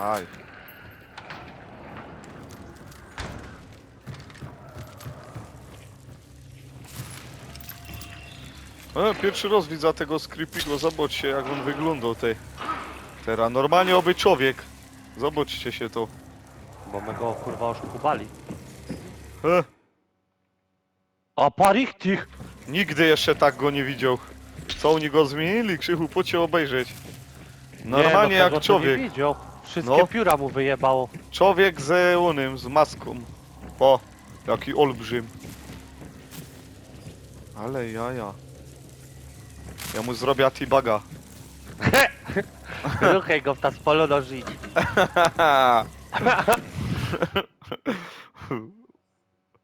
Aj. E, pierwszy raz widzę tego Skripigo, zobaczcie jak on wyglądał tej. Teraz normalnie oby człowiek. Zobaczcie się to. Bo my go kurwa już kubali. E, A parik tych! nigdy jeszcze tak go nie widział. Co oni go zmienili? Krzychu, po cię obejrzeć. Normalnie nie, no tego jak człowiek. Nie widział. Wszystkie No. pióra mu wyjebało. Człowiek z onym, z maską. O, jaki olbrzym. Ale jaja. Ja mu zrobię T-baga. Ruchaj go w ta spalono żyć.